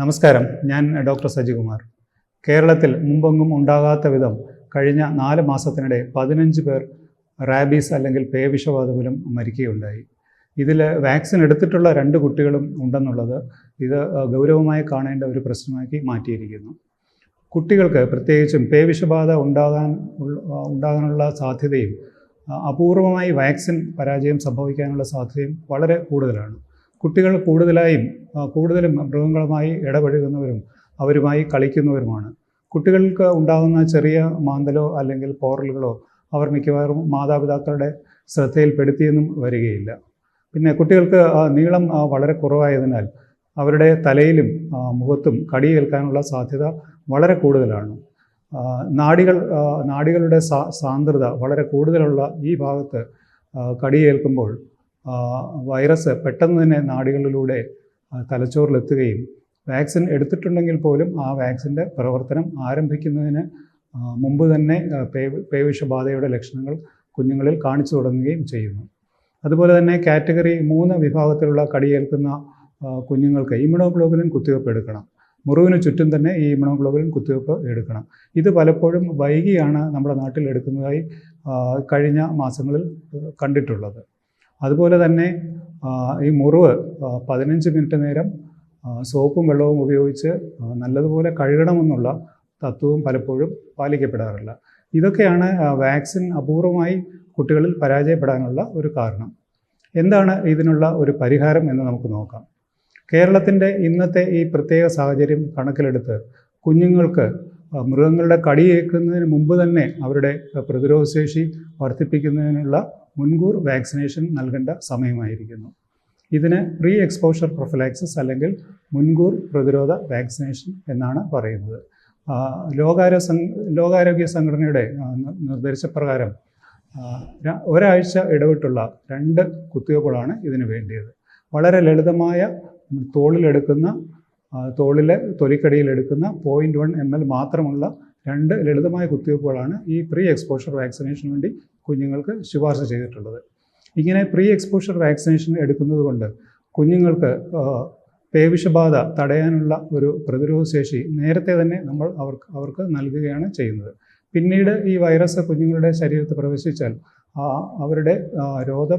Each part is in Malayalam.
നമസ്കാരം. ഞാൻ ഡോക്ടർ സജികുമാർ. കേരളത്തിൽ മുമ്പെങ്ങും ഉണ്ടാകാത്ത വിധം കഴിഞ്ഞ നാല് മാസത്തിനിടെ പതിനഞ്ച് പേർ റാബീസ് അല്ലെങ്കിൽ പേവിഷബാധ മൂലം മരിക്കുകയുണ്ടായി. ഇതിൽ വാക്സിൻ എടുത്തിട്ടുള്ള രണ്ട് കുട്ടികളും ഉണ്ടെന്നുള്ളത് ഇത് ഗൗരവമായി കാണേണ്ട ഒരു പ്രശ്നമാക്കി മാറ്റിയിരിക്കുന്നു. കുട്ടികൾക്ക് പ്രത്യേകിച്ചും പേവിഷബാധ ഉണ്ടാകാൻ ഉണ്ടാകാനുള്ള സാധ്യതയും അപൂർവമായി വാക്സിൻ പരാജയം സംഭവിക്കാനുള്ള സാധ്യതയും വളരെ കൂടുതലാണ്. കുട്ടികൾ കൂടുതലായും കൂടുതലും മൃഗങ്ങളുമായി ഇടപഴകുന്നവരും അവരുമായി കളിക്കുന്നവരുമാണ്. കുട്ടികൾക്ക് ഉണ്ടാകുന്ന ചെറിയ മാന്തലോ അല്ലെങ്കിൽ പോറലുകളോ അവർ മിക്കവാറും മാതാപിതാക്കളുടെ ശ്രദ്ധയിൽപ്പെടുത്തിയെന്നും വരികയില്ല. പിന്നെ കുട്ടികൾക്ക് നീളം വളരെ കുറവായതിനാൽ അവരുടെ തലയിലും മുഖത്തും കടിയേൽക്കാനുള്ള സാധ്യത വളരെ കൂടുതലാണ്. നാടികൾ നാടികളുടെ സാന്ദ്രത വളരെ കൂടുതലുള്ള ഈ ഭാഗത്ത് കടിയേൽക്കുമ്പോൾ വൈറസ് പെട്ടെന്ന് തന്നെ നാഡികളിലൂടെ ആ, തലച്ചോറിലെത്തുകയും വാക്സിൻ എടുത്തിട്ടുണ്ടെങ്കിൽ പോലും ആ വാക്സിന്റെ പ്രവർത്തനം ആരംഭിക്കുന്നതിന് മുമ്പ് തന്നെ പേവിഷബാധയുടെ ലക്ഷണങ്ങൾ കുഞ്ഞുങ്ങളിൽ കാണിച്ചു തുടങ്ങുകയും ചെയ്യുന്നു. അതുപോലെ തന്നെ കാറ്റഗറി മൂന്ന് വിഭാഗത്തിലുള്ള കടിയേൽക്കുന്ന കുഞ്ഞുങ്ങൾക്ക് ഇമ്യൂണോഗ്ലോബുലിൻ കുത്തിവയ്പ്പ് എടുക്കണം. മുറിവിന് ചുറ്റും തന്നെ ഈ ഇമ്യൂണോഗ്ലോബുലിൻ കുത്തിവയ്പ്പ് എടുക്കണം. ഇത് പലപ്പോഴും വൈകിയാണ് നമ്മുടെ നാട്ടിൽ എടുക്കുന്നതായി കഴിഞ്ഞ മാസങ്ങളിൽ കണ്ടിട്ടുള്ളത്. അതുപോലെ തന്നെ ഈ മുറിവ് പതിനഞ്ച് മിനിറ്റ് നേരം സോപ്പും വെള്ളവും ഉപയോഗിച്ച് നല്ലതുപോലെ കഴുകണമെന്നുള്ള തത്വവും പലപ്പോഴും പാലിക്കപ്പെടാറില്ല. ഇതൊക്കെയാണ് വാക്സിൻ അപൂർവമായി കുട്ടികളിൽ പരാജയപ്പെടാനുള്ള ഒരു കാരണം. എന്താണ് ഇതിനുള്ള ഒരു പരിഹാരം എന്ന് നമുക്ക് നോക്കാം. കേരളത്തിന്റെ ഇന്നത്തെ ഈ പ്രത്യേക സാഹചര്യം കണക്കിലെടുത്ത് കുഞ്ഞുങ്ങൾക്ക് മൃഗങ്ങളുടെ കടിയേൽക്കുന്നതിന് മുമ്പ് തന്നെ അവരുടെ പ്രതിരോധശേഷി വർദ്ധിപ്പിക്കുന്നതിനുള്ള മുൻകൂർ വാക്സിനേഷൻ നൽകേണ്ട സമയമായിരിക്കുന്നു. ഇതിന് പ്രീ എക്സ്പോഷർ പ്രൊഫലാക്സിസ് അല്ലെങ്കിൽ മുൻകൂർ പ്രതിരോധ വാക്സിനേഷൻ എന്നാണ് പറയുന്നത്. ലോകാരോ ലോകാരോഗ്യ സംഘടനയുടെ നിർദ്ദേശപ്രകാരം ഒരാഴ്ച ഇടവിട്ടുള്ള രണ്ട് കുത്തിവയ്പ്പുകളാണ് ഇതിന് വേണ്ടിയത്. വളരെ ലളിതമായ തോളിലെടുക്കുന്ന ആ, തൊലിക്കടിയിൽ എടുക്കുന്ന പോയിന്റ് വൺ എം എൽ മാത്രമുള്ള രണ്ട് ലളിതമായ കുത്തിവയ്പ്പുകളാണ് ഈ പ്രീ എക്സ്പോഷർ വാക്സിനേഷന് വേണ്ടി കുഞ്ഞുങ്ങൾക്ക് ശുപാർശ ചെയ്തിട്ടുള്ളത്. ഇങ്ങനെ പ്രീ എക്സ്പോഷർ വാക്സിനേഷൻ എടുക്കുന്നത് കൊണ്ട് കുഞ്ഞുങ്ങൾക്ക് പേവിഷബാധ തടയാനുള്ള ഒരു പ്രതിരോധ ശേഷി നേരത്തെ തന്നെ നമ്മൾ അവർക്ക് അവർക്ക് നൽകുകയാണ് ചെയ്യുന്നത്. പിന്നീട് ഈ വൈറസ് കുഞ്ഞുങ്ങളുടെ ശരീരത്തിൽ പ്രവേശിച്ചാൽ അവരുടെ രോഗ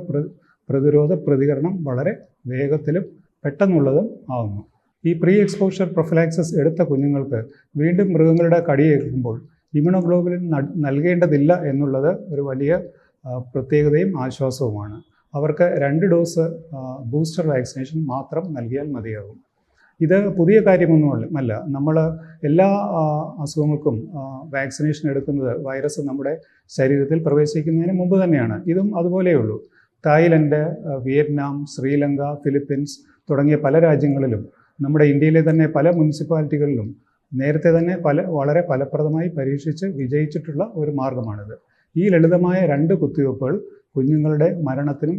പ്രതിരോധ പ്രതികരണം വളരെ വേഗത്തിലും പെട്ടെന്നുള്ളതും ആകുന്നു ഈ പ്രീ എക്സ്പോഷർ പ്രൊഫലാക്സസ് എടുത്ത കുഞ്ഞുങ്ങൾക്ക് വീണ്ടും മൃഗങ്ങളുടെ കടിയേൽക്കുമ്പോൾ ഇമ്യൂണോഗ്ലോബുലിൻ നൽകേണ്ടതില്ല എന്നുള്ളത് ഒരു വലിയ പ്രത്യേകതയും ആശ്വാസവുമാണ്. അവർക്ക് രണ്ട് ഡോസ് ബൂസ്റ്റർ വാക്സിനേഷൻ മാത്രം നൽകിയാൽ മതിയാകും. ഇത് പുതിയ കാര്യമൊന്നുമല്ല നമ്മൾ എല്ലാ അസുഖങ്ങൾക്കും വാക്സിനേഷൻ എടുക്കുന്നത് വൈറസ് നമ്മുടെ ശരീരത്തിൽ പ്രവേശിക്കുന്നതിന് മുമ്പ് തന്നെയാണ്. ഇതും അതുപോലെയുള്ളൂ തായ്ലൻഡ് വിയറ്റ്നാം ശ്രീലങ്ക ഫിലിപ്പീൻസ് തുടങ്ങിയ പല രാജ്യങ്ങളിലും നമ്മുടെ ഇന്ത്യയിലെ തന്നെ പല മുനിസിപ്പാലിറ്റികളിലും നേരത്തെ തന്നെ പല വളരെ ഫലപ്രദമായി പരീക്ഷിച്ച് വിജയിച്ചിട്ടുള്ള ഒരു മാർഗമാണിത്. ഈ ലളിതമായ രണ്ട് കുത്തിവയ്പ്പുകൾ കുഞ്ഞുങ്ങളുടെ മരണത്തിനും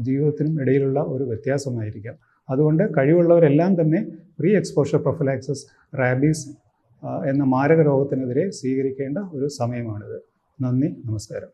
ജീവിതത്തിനും ഇടയിലുള്ള ഒരു വ്യത്യാസമായിരിക്കാം. അതുകൊണ്ട് കഴിവുള്ളവരെല്ലാം തന്നെ പ്രീ എക്സ്പോഷർ പ്രൊഫലാക്സിസ് റാബീസ് എന്ന മാരക രോഗത്തിനെതിരെ സ്വീകരിക്കേണ്ട ഒരു സമയമാണിത്. നന്ദി നമസ്കാരം.